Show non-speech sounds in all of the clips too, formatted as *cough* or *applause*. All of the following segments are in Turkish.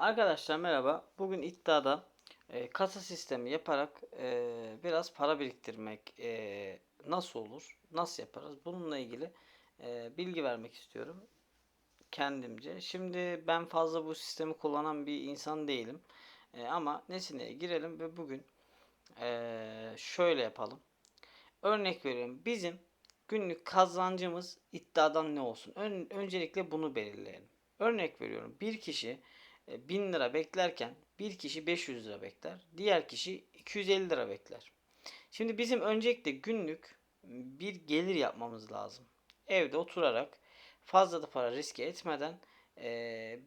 Arkadaşlar merhaba. Bugün iddiada e, kasa sistemi yaparak e, biraz para biriktirmek e, nasıl olur, nasıl yaparız? Bununla ilgili e, bilgi vermek istiyorum kendimce. Şimdi ben fazla bu sistemi kullanan bir insan değilim. E, ama Nesine'ye girelim ve bugün e, şöyle yapalım. Örnek veriyorum. Bizim günlük kazancımız iddiadan ne olsun? Ön- öncelikle bunu belirleyelim. Örnek veriyorum. Bir kişi 1000 lira beklerken bir kişi 500 lira bekler. Diğer kişi 250 lira bekler. Şimdi bizim öncelikle günlük bir gelir yapmamız lazım. Evde oturarak fazla da para riske etmeden e,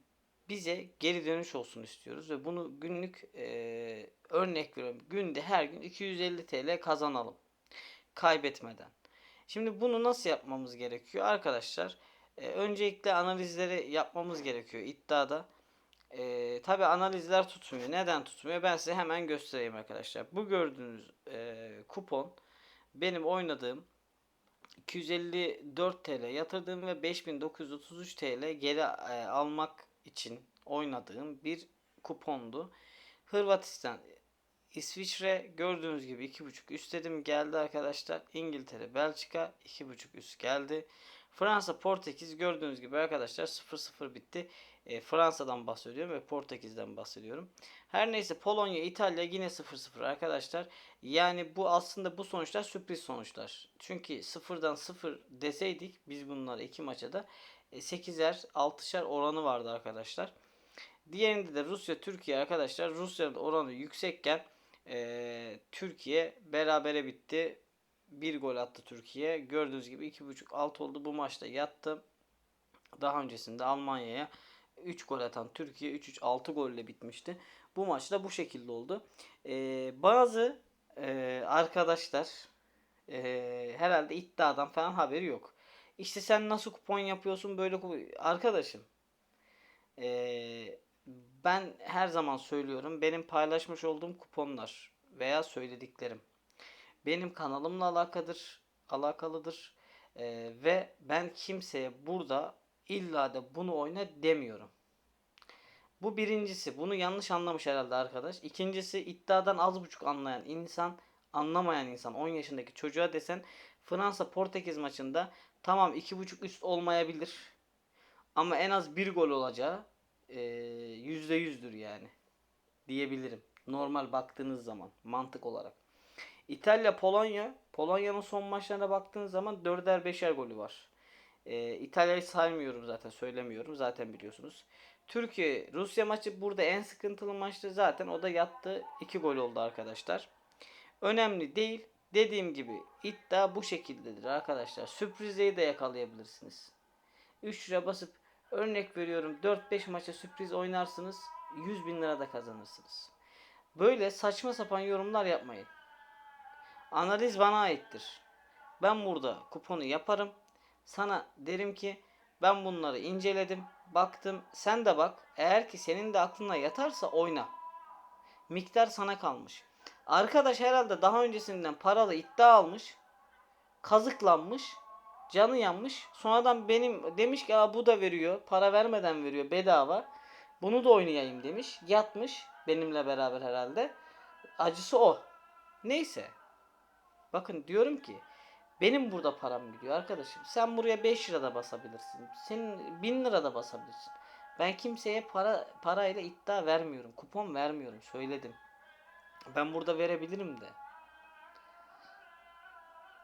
bize geri dönüş olsun istiyoruz ve bunu günlük e, örnek veriyorum günde her gün 250 TL kazanalım kaybetmeden. Şimdi bunu nasıl yapmamız gerekiyor arkadaşlar? E, öncelikle analizleri yapmamız gerekiyor iddiada. E, Tabi analizler tutmuyor. Neden tutmuyor? Ben size hemen göstereyim arkadaşlar. Bu gördüğünüz e, kupon benim oynadığım 254 TL yatırdığım ve 5933 TL geri e, almak için oynadığım bir kupondu. Hırvatistan, İsviçre gördüğünüz gibi 2.5 üstledim geldi arkadaşlar. İngiltere, Belçika 2.5 üst geldi. Fransa, Portekiz gördüğünüz gibi arkadaşlar 0-0 bitti. E, Fransa'dan bahsediyorum ve Portekiz'den bahsediyorum. Her neyse Polonya, İtalya yine 0-0 arkadaşlar. Yani bu aslında bu sonuçlar sürpriz sonuçlar. Çünkü 0'dan 0 deseydik biz bunları iki maça da e, 8'er 6'şer oranı vardı arkadaşlar. Diğerinde de Rusya, Türkiye arkadaşlar. Rusya'nın oranı yüksekken e, Türkiye berabere bitti. Bir gol attı Türkiye. Gördüğünüz gibi 2.5 alt oldu. Bu maçta yattı. Daha öncesinde Almanya'ya 3 gol atan Türkiye 3-3 6 golle bitmişti. Bu maçta bu şekilde oldu. Ee, bazı e, arkadaşlar e, herhalde iddiadan falan haberi yok. İşte sen nasıl kupon yapıyorsun böyle kupon... Arkadaşım e, ben her zaman söylüyorum benim paylaşmış olduğum kuponlar veya söylediklerim benim kanalımla alakadır, alakalıdır. Ee, ve ben kimseye burada illa da bunu oyna demiyorum. Bu birincisi. Bunu yanlış anlamış herhalde arkadaş. İkincisi iddiadan az buçuk anlayan insan, anlamayan insan 10 yaşındaki çocuğa desen Fransa Portekiz maçında tamam 2.5 üst olmayabilir. Ama en az bir gol olacağı e, yüzde yüzdür yani. Diyebilirim. Normal baktığınız zaman mantık olarak. İtalya Polonya. Polonya'nın son maçlarına baktığınız zaman 4'er 5'er golü var. Ee, İtalya'yı saymıyorum zaten söylemiyorum zaten biliyorsunuz. Türkiye Rusya maçı burada en sıkıntılı maçtı zaten o da yattı 2 gol oldu arkadaşlar. Önemli değil. Dediğim gibi iddia bu şekildedir arkadaşlar. Sürprizleri de yakalayabilirsiniz. 3 lira basıp örnek veriyorum 4-5 maça sürpriz oynarsınız 100 bin lira da kazanırsınız. Böyle saçma sapan yorumlar yapmayın. Analiz bana aittir. Ben burada kuponu yaparım. Sana derim ki ben bunları inceledim, baktım. Sen de bak. Eğer ki senin de aklına yatarsa oyna. Miktar sana kalmış. Arkadaş herhalde daha öncesinden paralı iddia almış. Kazıklanmış. Canı yanmış. Sonradan benim demiş ki Aa, bu da veriyor. Para vermeden veriyor bedava. Bunu da oynayayım demiş. Yatmış benimle beraber herhalde. Acısı o. Neyse. Bakın diyorum ki benim burada param gidiyor arkadaşım. Sen buraya 5 lira da basabilirsin. Senin 1000 lira da basabilirsin. Ben kimseye para parayla iddia vermiyorum. Kupon vermiyorum. Söyledim. Ben burada verebilirim de.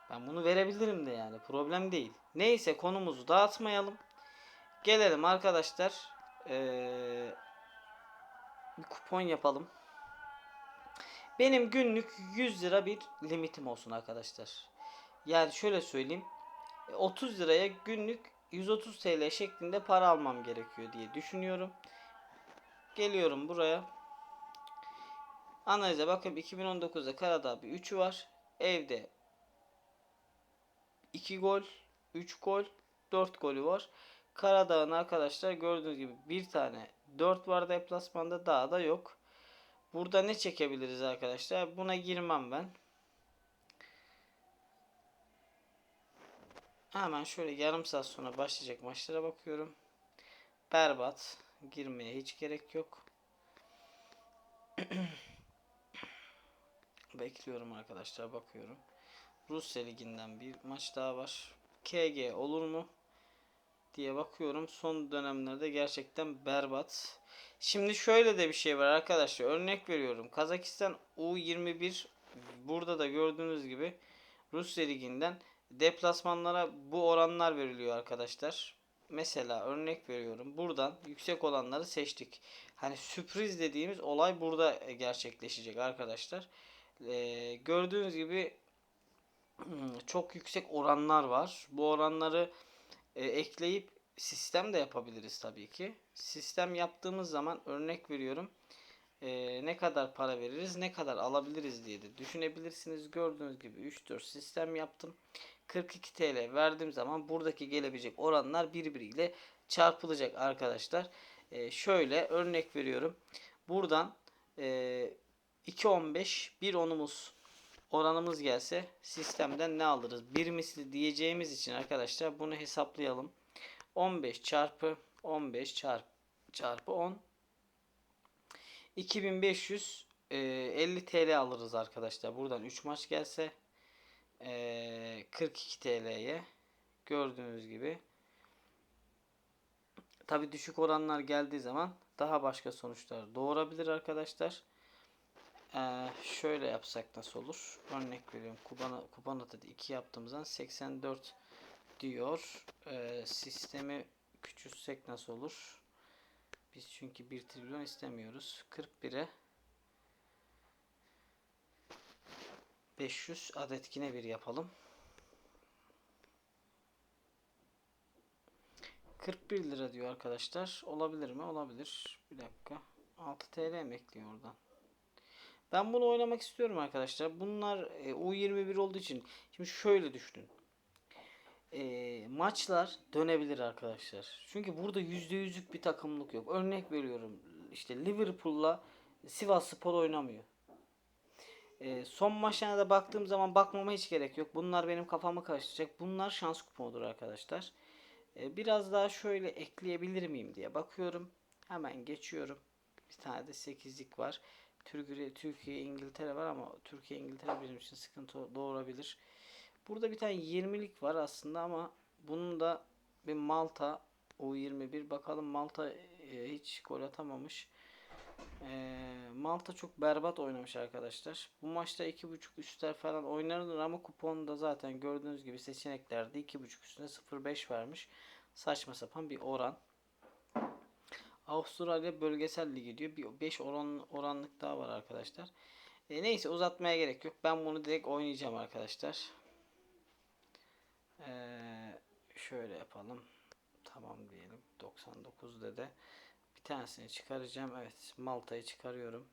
Ben bunu verebilirim de yani. Problem değil. Neyse konumuzu dağıtmayalım. Gelelim arkadaşlar. Ee, bir kupon yapalım. Benim günlük 100 lira bir limitim olsun arkadaşlar. Yani şöyle söyleyeyim. 30 liraya günlük 130 TL şeklinde para almam gerekiyor diye düşünüyorum. Geliyorum buraya. Analize bakın 2019'da Karadağ bir 3'ü var. Evde 2 gol, 3 gol, 4 golü var. Karadağ'ın arkadaşlar gördüğünüz gibi bir tane 4 var deplasmanda daha da yok. Burada ne çekebiliriz arkadaşlar? Buna girmem ben. Hemen şöyle yarım saat sonra başlayacak maçlara bakıyorum. Berbat. Girmeye hiç gerek yok. *clears throat* Bekliyorum arkadaşlar bakıyorum. Rusya Ligi'nden bir maç daha var. KG olur mu? diye bakıyorum. Son dönemlerde gerçekten berbat. Şimdi şöyle de bir şey var arkadaşlar. Örnek veriyorum. Kazakistan U21 burada da gördüğünüz gibi Rusya Ligi'nden deplasmanlara bu oranlar veriliyor arkadaşlar. Mesela örnek veriyorum. Buradan yüksek olanları seçtik. Hani sürpriz dediğimiz olay burada gerçekleşecek arkadaşlar. Ee, gördüğünüz gibi hmm, çok yüksek oranlar var. Bu oranları e, ekleyip sistem de yapabiliriz tabii ki. Sistem yaptığımız zaman örnek veriyorum. e, ne kadar para veririz, ne kadar alabiliriz diye de düşünebilirsiniz. Gördüğünüz gibi 3-4 sistem yaptım. 42 TL verdiğim zaman buradaki gelebilecek oranlar birbiriyle çarpılacak arkadaşlar. E, şöyle örnek veriyorum. Buradan e, 2.15 bir onumuz oranımız gelse sistemden ne alırız? Bir misli diyeceğimiz için arkadaşlar bunu hesaplayalım. 15 çarpı 15 çarpı çarpı 10 2550 TL alırız arkadaşlar. Buradan 3 maç gelse e, 42 TL'ye gördüğünüz gibi tabi düşük oranlar geldiği zaman daha başka sonuçlar doğurabilir arkadaşlar. Şöyle yapsak nasıl olur? Örnek veriyorum. Kubana, Kubanat'ı 2 yaptığımızdan 84 diyor. Sistemi küçültsek nasıl olur? Biz çünkü 1 trilyon istemiyoruz. 41'e 500 adet yine bir yapalım. 41 lira diyor arkadaşlar. Olabilir mi? Olabilir. Bir dakika. 6 TL mi oradan? Ben bunu oynamak istiyorum arkadaşlar. Bunlar e, U21 olduğu için. Şimdi şöyle düşünün. E, maçlar dönebilir arkadaşlar. Çünkü burada %100'lük bir takımlık yok. Örnek veriyorum. İşte Liverpool'la Sivas Spor oynamıyor. E, son maçlarına da baktığım zaman bakmama hiç gerek yok. Bunlar benim kafamı karıştıracak. Bunlar şans kuponudur arkadaşlar. E, biraz daha şöyle ekleyebilir miyim diye bakıyorum. Hemen geçiyorum. Bir tane de 8'lik var. Türkiye, Türkiye, İngiltere var ama Türkiye, İngiltere bizim için sıkıntı doğurabilir. Burada bir tane 20'lik var aslında ama bunun da bir Malta U21 bakalım Malta e, hiç gol atamamış. E, Malta çok berbat oynamış arkadaşlar. Bu maçta 2.5 üstler falan oynanır ama kuponda zaten gördüğünüz gibi seçeneklerde 2.5 üstüne 0.5 vermiş. Saçma sapan bir oran. Avustralya bölgesel ligi diyor. Bir 5 oran oranlık daha var arkadaşlar. E, neyse uzatmaya gerek yok. Ben bunu direkt oynayacağım arkadaşlar. E, şöyle yapalım. Tamam diyelim. 99 de tanesini çıkaracağım. Evet Malta'yı çıkarıyorum.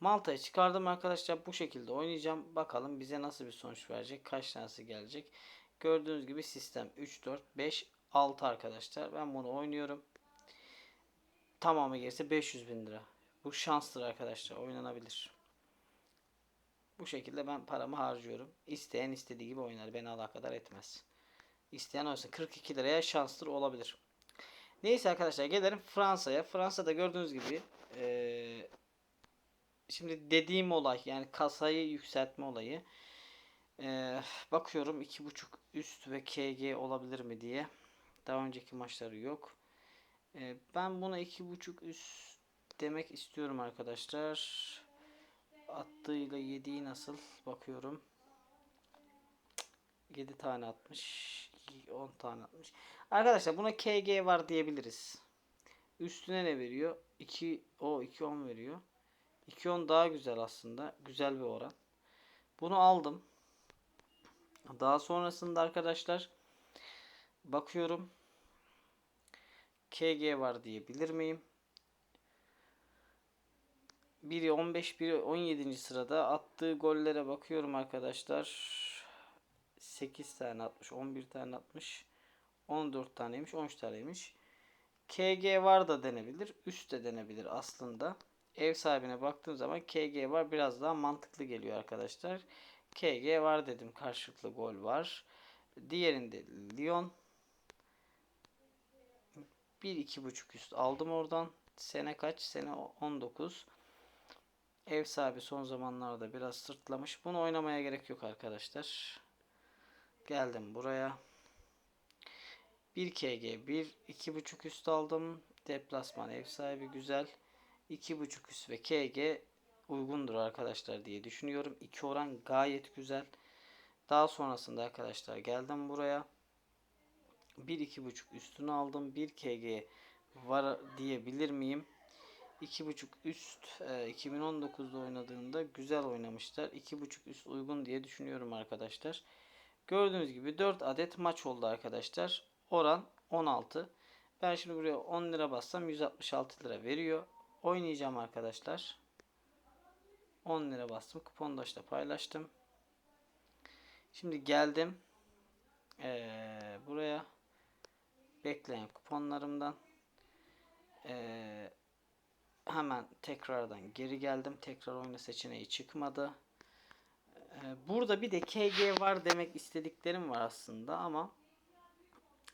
Malta'yı çıkardım arkadaşlar. Bu şekilde oynayacağım. Bakalım bize nasıl bir sonuç verecek. Kaç tanesi gelecek. Gördüğünüz gibi sistem 3, 4, 5, 6 arkadaşlar. Ben bunu oynuyorum. Tamamı gelirse 500 bin lira. Bu şansdır arkadaşlar. Oynanabilir. Bu şekilde ben paramı harcıyorum. İsteyen istediği gibi oynar. Beni alakadar etmez. İsteyen olsun. 42 liraya şanstır olabilir. Neyse arkadaşlar gelelim Fransa'ya. Fransa'da gördüğünüz gibi ee, şimdi dediğim olay yani kasayı yükseltme olayı. Ee, bakıyorum 2.5 üst ve KG olabilir mi diye. Daha önceki maçları yok. Ee, ben buna 2.5 üst demek istiyorum arkadaşlar. Attığıyla yediği nasıl bakıyorum. 7 tane atmış. 10 tane atmış. Arkadaşlar buna KG var diyebiliriz. Üstüne ne veriyor? 2 o 2 10 veriyor. 2 10 daha güzel aslında. Güzel bir oran. Bunu aldım. Daha sonrasında arkadaşlar bakıyorum. KG var diyebilir miyim? Biri 15, biri 17. sırada. Attığı gollere bakıyorum arkadaşlar. 8 tane atmış, 11 tane atmış. 14 taneymiş, 13 taneymiş. KG var da denebilir, üst de denebilir aslında. Ev sahibine baktığım zaman KG var biraz daha mantıklı geliyor arkadaşlar. KG var dedim. Karşılıklı gol var. Diğerinde Lyon. 1 2.5 üst aldım oradan. Sene kaç? Sene 19. Ev sahibi son zamanlarda biraz sırtlamış. Bunu oynamaya gerek yok arkadaşlar. Geldim buraya. 1 KG 1 2.5 üst aldım. Deplasman ev sahibi güzel. 2.5 üst ve KG uygundur arkadaşlar diye düşünüyorum. 2 oran gayet güzel. Daha sonrasında arkadaşlar geldim buraya. 1 2.5 üstünü aldım. 1 KG var diyebilir miyim? 2.5 üst e, 2019'da oynadığında güzel oynamışlar. 2.5 üst uygun diye düşünüyorum arkadaşlar. Gördüğünüz gibi 4 adet maç oldu arkadaşlar. Oran 16. Ben şimdi buraya 10 lira bassam 166 lira veriyor. Oynayacağım arkadaşlar. 10 lira bastım. Kupondaşla paylaştım. Şimdi geldim. Ee, buraya bekleyen kuponlarımdan ee, hemen tekrardan geri geldim. Tekrar oyna seçeneği çıkmadı. Ee, burada bir de KG var demek istediklerim var aslında ama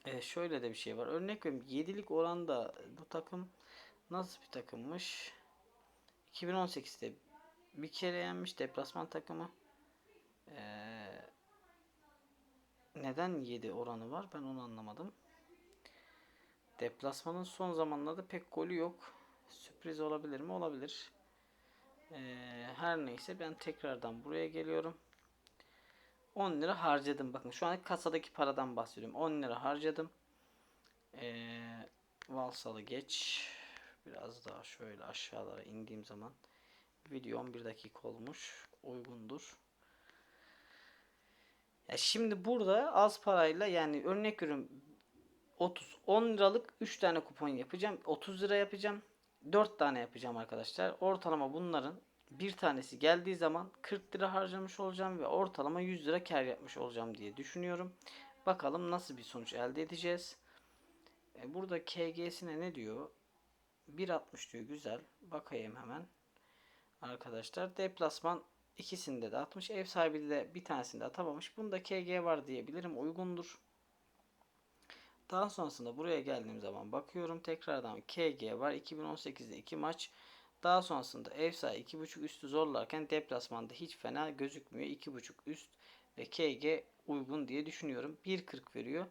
e, şöyle de bir şey var. Örnek veriyorum 7'lik oranda bu takım nasıl bir takımmış? 2018'de bir kere yenmiş deplasman takımı. Ee, neden 7 oranı var? Ben onu anlamadım. Deplasmanın son zamanlarda pek golü yok. Sürpriz olabilir mi? Olabilir. Ee, her neyse ben tekrardan buraya geliyorum. 10 lira harcadım. Bakın şu an kasadaki paradan bahsediyorum. 10 lira harcadım. Ee, Valsalı geç. Biraz daha şöyle aşağılara indiğim zaman video 11 dakika olmuş. Uygundur. Ya şimdi burada az parayla yani örnek veriyorum 30 10 liralık 3 tane kupon yapacağım. 30 lira yapacağım. 4 tane yapacağım arkadaşlar. Ortalama bunların bir tanesi geldiği zaman 40 lira harcamış olacağım ve ortalama 100 lira kar yapmış olacağım diye düşünüyorum. Bakalım nasıl bir sonuç elde edeceğiz. E, burada KG'sine ne diyor? 1.60 diyor. Güzel. Bakayım hemen. Arkadaşlar deplasman ikisinde de atmış. Ev sahibi de bir tanesinde atamamış. Bunda KG var diyebilirim. Uygundur. Daha sonrasında buraya geldiğim zaman bakıyorum tekrardan KG var. 2018'de 2 maç. Daha sonrasında ev sahibi 2.5 üstü zorlarken deplasmanda hiç fena gözükmüyor. 2.5 üst ve KG uygun diye düşünüyorum. 1.40 veriyor.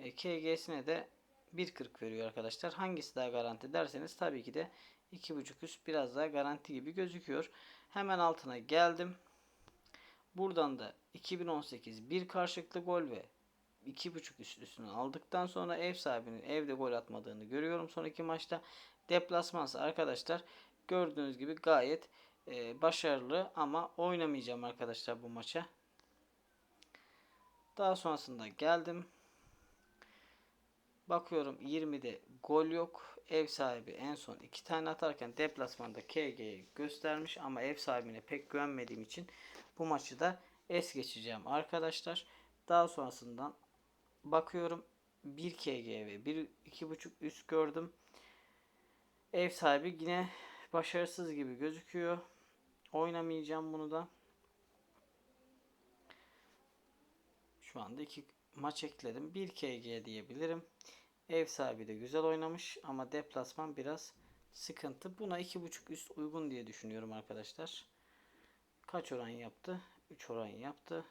E, KG'sine de 1.40 veriyor arkadaşlar. Hangisi daha garanti derseniz tabii ki de 2.5 üst biraz daha garanti gibi gözüküyor. Hemen altına geldim. Buradan da 2018 bir karşılıklı gol ve 2.5 üst üstünü aldıktan sonra ev sahibinin evde gol atmadığını görüyorum sonraki maçta. Deplasmansa arkadaşlar gördüğünüz gibi gayet e, başarılı ama oynamayacağım arkadaşlar bu maça. Daha sonrasında geldim. Bakıyorum 20'de gol yok. Ev sahibi en son 2 tane atarken deplasmanda KG'yi göstermiş ama ev sahibine pek güvenmediğim için bu maçı da es geçeceğim arkadaşlar. Daha sonrasından bakıyorum 1 KG ve 1 2.5 üst gördüm. Ev sahibi yine başarısız gibi gözüküyor. Oynamayacağım bunu da. Şu anda iki maç ekledim. 1 KG diyebilirim. Ev sahibi de güzel oynamış ama deplasman biraz sıkıntı. Buna 2.5 üst uygun diye düşünüyorum arkadaşlar. Kaç oran yaptı? 3 oran yaptı.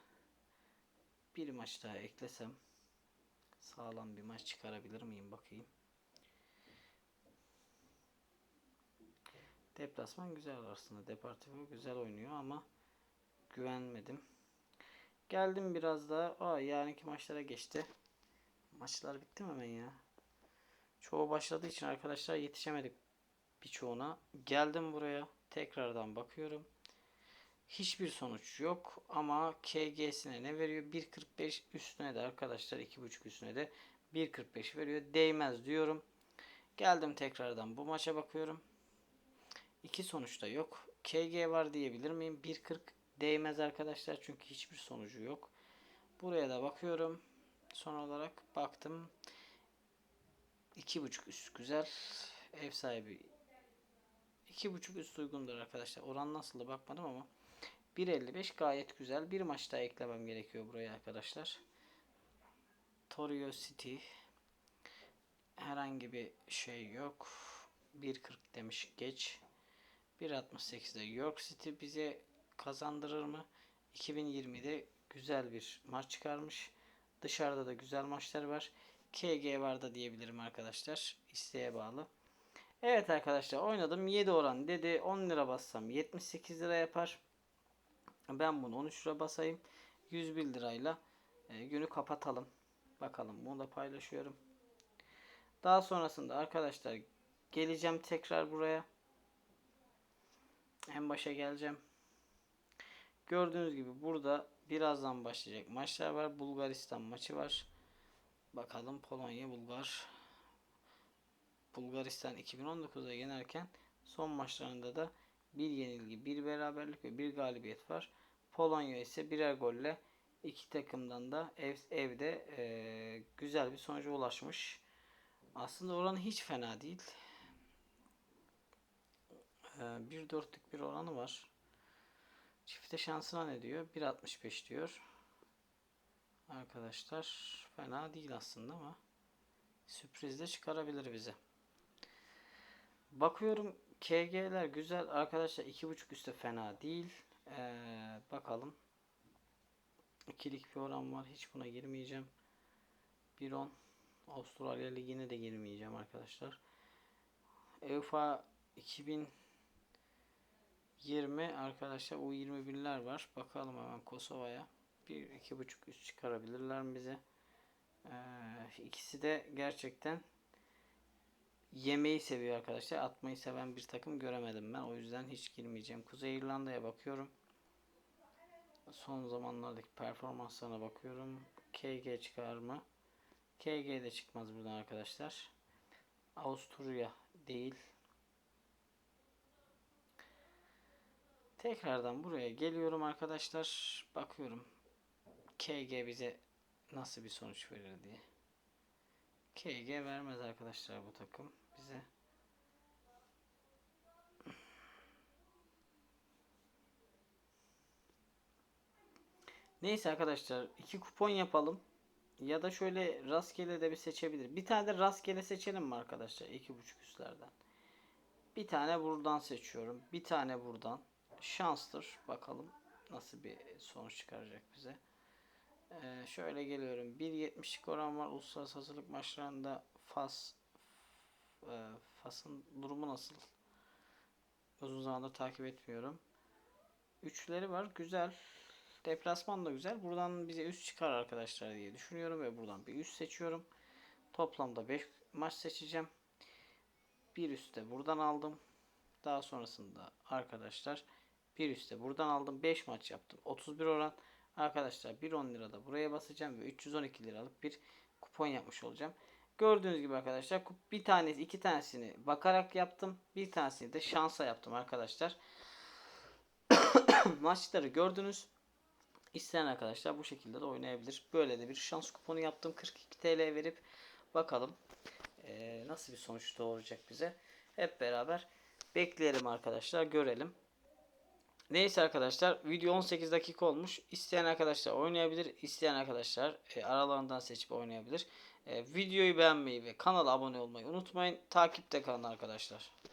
Bir maç daha eklesem sağlam bir maç çıkarabilir miyim bakayım. Deplasman güzel aslında. Departivo güzel oynuyor ama güvenmedim. Geldim biraz daha. Aa yarınki maçlara geçti. Maçlar bitti mi hemen ya? Çoğu başladığı için arkadaşlar yetişemedik birçoğuna. Geldim buraya. Tekrardan bakıyorum. Hiçbir sonuç yok ama KG'sine ne veriyor? 1.45 üstüne de arkadaşlar 2.5 üstüne de 1.45 veriyor. Değmez diyorum. Geldim tekrardan bu maça bakıyorum. İki sonuçta yok. KG var diyebilir miyim? 1.40 değmez arkadaşlar çünkü hiçbir sonucu yok. Buraya da bakıyorum. Son olarak baktım. 2.5 üst güzel. Ev sahibi 2.5 üst uygundur arkadaşlar. Oran nasıl bakmadım ama 1.55 gayet güzel. Bir maç daha eklemem gerekiyor buraya arkadaşlar. Torio City herhangi bir şey yok. 1.40 demiş geç. 1.68'de York City bize kazandırır mı? 2020'de güzel bir maç çıkarmış. Dışarıda da güzel maçlar var. KG var da diyebilirim arkadaşlar. İsteğe bağlı. Evet arkadaşlar oynadım. 7 oran dedi. 10 lira bassam 78 lira yapar. Ben bunu 13 lira basayım. 101 lirayla e, günü kapatalım. Bakalım bunu da paylaşıyorum. Daha sonrasında arkadaşlar geleceğim tekrar buraya. En başa geleceğim. Gördüğünüz gibi burada birazdan başlayacak maçlar var. Bulgaristan maçı var. Bakalım Polonya, Bulgar. Bulgaristan 2019'da yenerken son maçlarında da bir yenilgi, bir beraberlik ve bir galibiyet var. Polonya ise birer golle iki takımdan da ev, evde e, güzel bir sonuca ulaşmış. Aslında oranı hiç fena değil. E, 1.4'lük bir oranı var. Çifte şansına ne diyor? 1.65 diyor. Arkadaşlar fena değil aslında ama sürpriz de çıkarabilir bize. Bakıyorum KG'ler güzel arkadaşlar 2.5 üstte fena değil. Ee, bakalım. İkilik bir oran var. Hiç buna girmeyeceğim. 1.10 Avustralya Ligi'ne de girmeyeceğim arkadaşlar. UEFA 2020 arkadaşlar U21'ler var. Bakalım hemen Kosova'ya. Bir iki buçuk üst çıkarabilirler mi bize? Ee, ikisi de gerçekten yemeği seviyor arkadaşlar. Atmayı seven bir takım göremedim ben. O yüzden hiç girmeyeceğim. Kuzey İrlanda'ya bakıyorum. Son zamanlardaki performanslarına bakıyorum. KG çıkar mı? KG de çıkmaz buradan arkadaşlar. Avusturya değil. Tekrardan buraya geliyorum arkadaşlar. Bakıyorum. KG bize nasıl bir sonuç verir diye. KG vermez arkadaşlar bu takım bize. Neyse arkadaşlar iki kupon yapalım. Ya da şöyle rastgele de bir seçebilir. Bir tane de rastgele seçelim mi arkadaşlar? iki buçuk üstlerden. Bir tane buradan seçiyorum. Bir tane buradan. Şanstır. Bakalım nasıl bir sonuç çıkaracak bize. Ee, şöyle geliyorum. 1.70'lik oran var. Uluslararası hazırlık maçlarında Fas e, Fas'ın durumu nasıl? Uzun zamandır takip etmiyorum. Üçleri var. Güzel. Deplasman da güzel. Buradan bize üst çıkar arkadaşlar diye düşünüyorum ve buradan bir üst seçiyorum. Toplamda 5 maç seçeceğim. Bir üstte buradan aldım. Daha sonrasında arkadaşlar bir üstte buradan aldım. 5 maç yaptım. 31 oran. Arkadaşlar 1.10 lirada buraya basacağım ve 312 liralık bir kupon yapmış olacağım. Gördüğünüz gibi arkadaşlar bir tanesi iki tanesini bakarak yaptım. Bir tanesini de şansa yaptım arkadaşlar. *coughs* Maçları gördünüz. İsteyen arkadaşlar bu şekilde de oynayabilir. Böyle de bir şans kuponu yaptım. 42 TL verip bakalım ee, nasıl bir sonuç doğuracak bize. Hep beraber bekleyelim arkadaşlar. Görelim. Neyse arkadaşlar video 18 dakika olmuş. İsteyen arkadaşlar oynayabilir. İsteyen arkadaşlar e, aralarından seçip oynayabilir. E, videoyu beğenmeyi ve kanala abone olmayı unutmayın. Takipte kalın arkadaşlar.